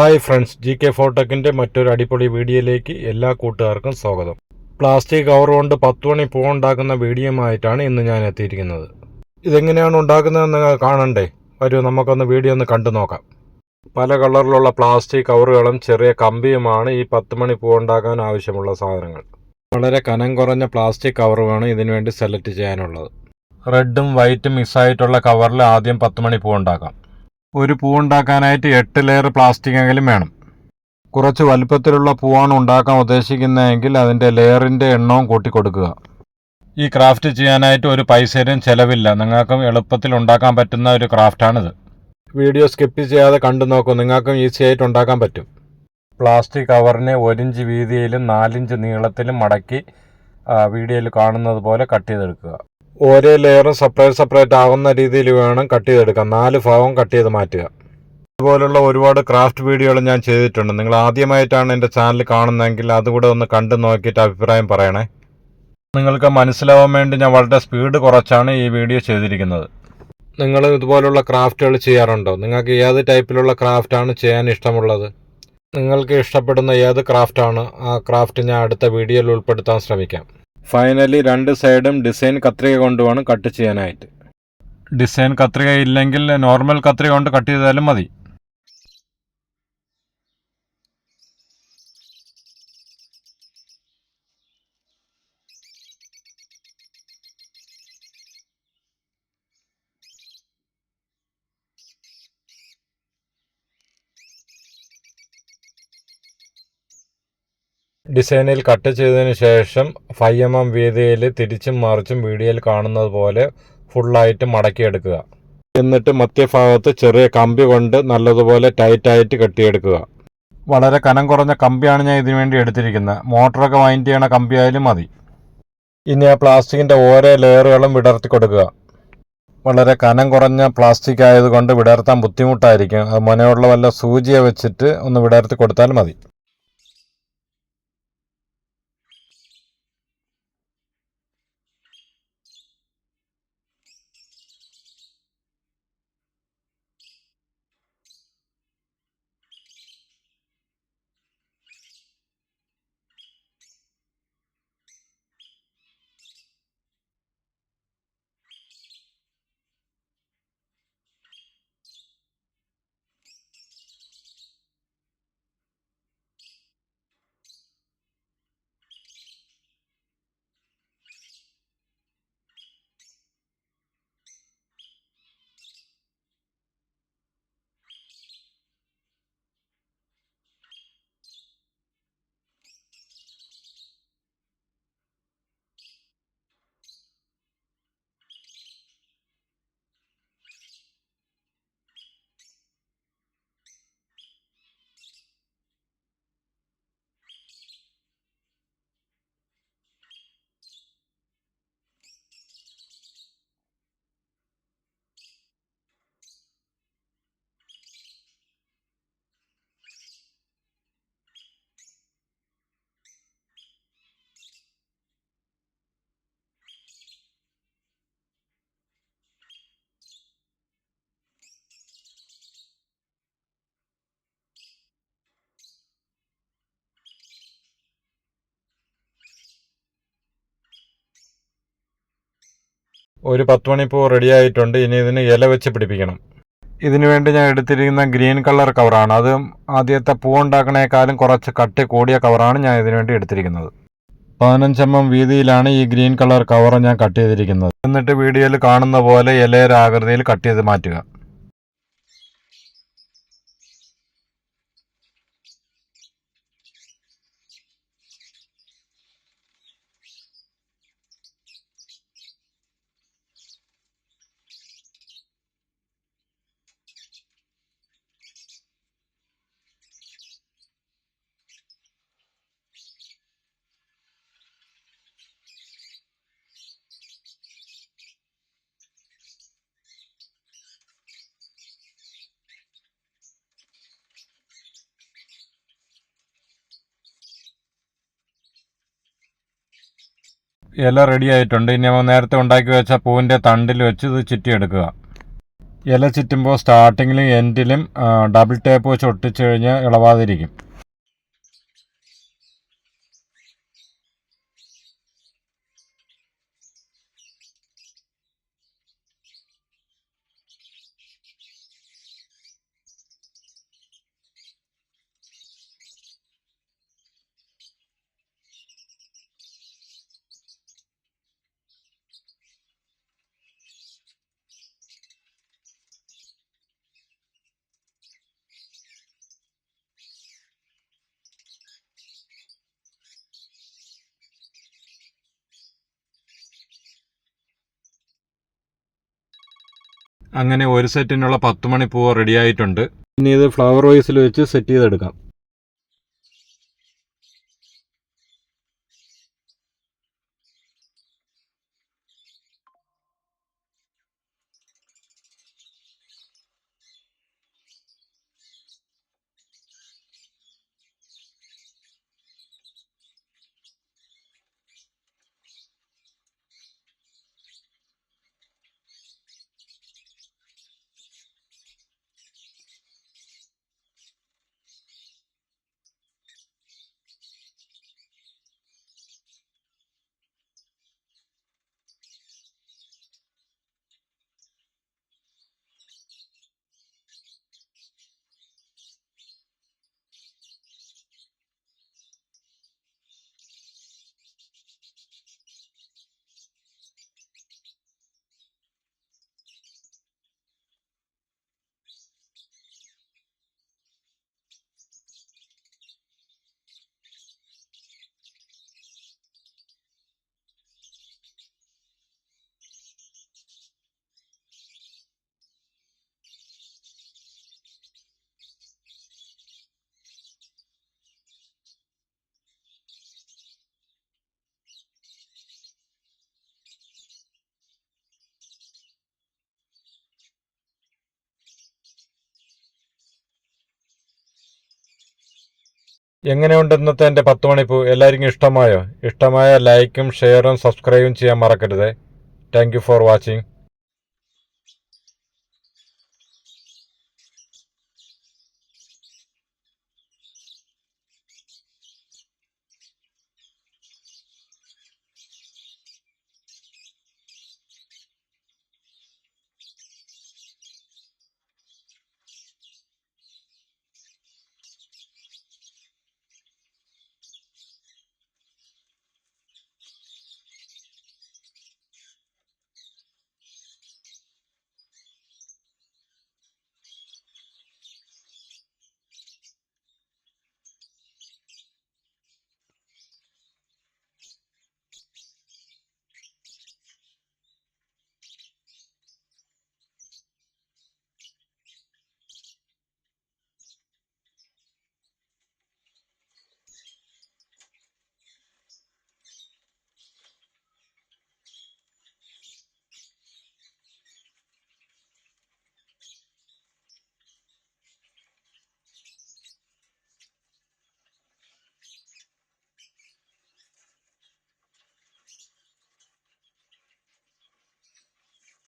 Hi friends G K ഫോട്ടോക്കിന്റെ മറ്റൊരു അടിപൊളി വീഡിയോയിലേക്ക് എല്ലാ കൂട്ടുകാർക്കും സ്വാഗതം. പ്ലാസ്റ്റിക് കവർ കൊണ്ട് പത്ത് മണി പൂ ഉണ്ടാക്കുന്ന വീഡിയോയുമായിട്ടാണ് ഇന്ന് ഞാൻ എത്തിയിരിക്കുന്നത്. ഇതെങ്ങനെയാണ് ഉണ്ടാക്കുന്നതെന്ന് കാണണ്ടേ? വരൂ നമുക്കൊന്ന് വീഡിയോ ഒന്ന് കണ്ടു നോക്കാം. പല കളറിലുള്ള പ്ലാസ്റ്റിക് കവറുകളും ചെറിയ കമ്പിയുമാണ് ഈ പത്ത് മണി പൂ ഉണ്ടാക്കാൻ ആവശ്യമുള്ള സാധനങ്ങൾ. വളരെ കനം കുറഞ്ഞ പ്ലാസ്റ്റിക് കവറുമാണ് ഇതിനുവേണ്ടി സെലക്ട് ചെയ്യാനുള്ളത്. റെഡും വൈറ്റും മിക്സായിട്ടുള്ള കവറിൽ ആദ്യം പത്ത് മണി പൂ ഉണ്ടാക്കാം. ഒരു പൂവുണ്ടാക്കാനായിട്ട് എട്ട് ലെയർ പ്ലാസ്റ്റിക് എങ്കിലും വേണം. കുറച്ച് വലുപ്പത്തിലുള്ള പൂവാണ് ഉണ്ടാക്കാൻ ഉദ്ദേശിക്കുന്നതെങ്കിൽ അതിന്റെ ലെയറിന്റെ എണ്ണവും കൂട്ടി കൊടുക്കുക ഈ ക്രാഫ്റ്റ് ചെയ്യാനായിട്ട് ഒരു പൈസയും ചിലവില്ല. നിങ്ങൾക്കും എളുപ്പത്തിൽ ഉണ്ടാക്കാൻ പറ്റുന്ന ഒരു ക്രാഫ്റ്റാണിത് വീഡിയോ സ്കിപ്പ് ചെയ്യാതെ കണ്ടു നോക്കൂ. നിങ്ങൾക്കും ഈസി ആയിട്ട് ഉണ്ടാക്കാൻ പറ്റും. പ്ലാസ്റ്റിക് കവറിനെ ഒരിഞ്ച് വീതിയിലും നാലിഞ്ച് നീളത്തിലും മടക്കി വീഡിയോയിൽ കാണുന്നത് പോലെ കട്ട് ചെയ്തെടുക്കുക. ഓരോ ലെയറും സെപ്പറേറ്റ് സെപ്പറേറ്റ് ആകുന്ന രീതിയിൽ വേണം കട്ട് ചെയ്തെടുക്കാൻ. നാല് ഭാഗം കട്ട് ചെയ്ത് മാറ്റുക. ഇതുപോലുള്ള ഒരുപാട് ക്രാഫ്റ്റ് വീഡിയോകൾ ഞാൻ ചെയ്തിട്ടുണ്ട്. നിങ്ങൾ ആദ്യമായിട്ടാണ് എന്റെ ചാനൽ കാണുന്നതെങ്കിൽ അതുകൂടെ ഒന്ന് കണ്ടു നോക്കിയിട്ട് അഭിപ്രായം പറയണേ. നിങ്ങൾക്ക് മനസ്സിലാവാൻ വേണ്ടി ഞാൻ വളരെ സ്പീഡ് കുറച്ചാണ് ഈ വീഡിയോ ചെയ്തിരിക്കുന്നത്. നിങ്ങൾ ഇതുപോലുള്ള ക്രാഫ്റ്റുകൾ ചെയ്യാറുണ്ടോ? നിങ്ങൾക്ക് ഏത് ടൈപ്പിലുള്ള ക്രാഫ്റ്റാണ് ചെയ്യാൻ ഇഷ്ടമുള്ളത്? നിങ്ങൾക്ക് ഇഷ്ടപ്പെടുന്ന ഏത് ക്രാഫ്റ്റാണ് ആ ക്രാഫ്റ്റ് ഞാൻ അടുത്ത വീഡിയോയിൽ ഉൾപ്പെടുത്താൻ ശ്രമിക്കാം. ഫൈനലി രണ്ട് സൈഡും ഡിസൈൻ കത്രിക കൊണ്ട് വേണം കട്ട് ചെയ്യാനായിട്ട്. ഡിസൈൻ കത്രിക ഇല്ലെങ്കിൽ നോർമൽ കത്രിക കൊണ്ട് കട്ട് ചെയ്താലും മതി. ഡിസൈനിൽ കട്ട് ചെയ്തതിന് ശേഷം ഫൈവ് എം എം വീതിയിൽ തിരിച്ചും മറിച്ചും വീഡിയോയിൽ കാണുന്നത് പോലെ ഫുള്ളായിട്ട് മടക്കിയെടുക്കുക. എന്നിട്ട് മധ്യഭാഗത്ത് ചെറിയ കമ്പി കൊണ്ട് നല്ലതുപോലെ ടൈറ്റായിട്ട് കെട്ടിയെടുക്കുക. വളരെ കനം കുറഞ്ഞ കമ്പിയാണ് ഞാൻ ഇതിനു വേണ്ടി എടുത്തിരിക്കുന്നത്. മോട്ടറൊക്കെ വൈൻഡ് ചെയ്യണ കമ്പിയായാലും മതി. ഇനി ആ പ്ലാസ്റ്റിക്കിന്റെ ഓരോ ലെയറുകളും വിടർത്തി കൊടുക്കുക. വളരെ കനം കുറഞ്ഞ പ്ലാസ്റ്റിക് ആയതുകൊണ്ട് വിടർത്താൻ ബുദ്ധിമുട്ടായിരിക്കും. അത് മുനയുള്ള വല്ല സൂചിയെ വെച്ചിട്ട് ഒന്ന് വിടർത്തി കൊടുത്താൽ മതി. ഒരു പത്ത് മണിപ്പൂ റെഡി ആയിട്ടുണ്ട്. ഇനി ഇതിന് ഇല വെച്ച് പിടിപ്പിക്കണം. ഇതിനു വേണ്ടി ഞാൻ എടുത്തിരിക്കുന്ന ഗ്രീൻ കളർ കവറാണ്. അത് ആദ്യത്തെ പൂ ഉണ്ടാക്കണേക്കാളും കുറച്ച് കട്ടി കൂടിയ കവറാണ് ഞാൻ ഇതിനു വേണ്ടി എടുത്തിരിക്കുന്നത്. പതിനഞ്ചെണ്ണം വീതിയിലാണ് ഈ ഗ്രീൻ കളർ കവർ ഞാൻ കട്ട് ചെയ്തിരിക്കുന്നത്. എന്നിട്ട് വീഡിയോയിൽ കാണുന്ന പോലെ ഇലയുടെ ആകൃതിയിൽ കട്ട് ചെയ്ത് മാറ്റുക. ഇല റെഡി ആയിട്ടുണ്ട്. ഇനി നേരത്തെ ഉണ്ടാക്കി വെച്ച പൂവിന്റെ തണ്ടിൽ വെച്ച് ഇത് ചുറ്റിയെടുക്കുക. ഇല ചുറ്റുമ്പോൾ സ്റ്റാർട്ടിങ്ങിലും എൻഡിലും ഡബിൾ ടേപ്പ് വെച്ച് ഒട്ടിച്ചു കഴിഞ്ഞാൽ ഇളവാതിരിക്കും. അങ്ങനെ ഒരു സെറ്റിനുള്ള പത്ത് മണിപ്പൂവ് പൂവ് റെഡി ആയിട്ടുണ്ട്. ഇനി ഇത് ഫ്ലവർ വൈസിൽ വെച്ച് സെറ്റ് ചെയ്തെടുക്കാം. എങ്ങനെയുണ്ട് ഇന്നത്തെ എന്റെ പത്ത് മണിപ്പൂ എല്ലാവർക്കും ഇഷ്ടമായോ? ഇഷ്ടമായ ലൈക്കും ഷെയറും സബ്സ്ക്രൈബും ചെയ്യാൻ മറക്കരുത്. Thank for watching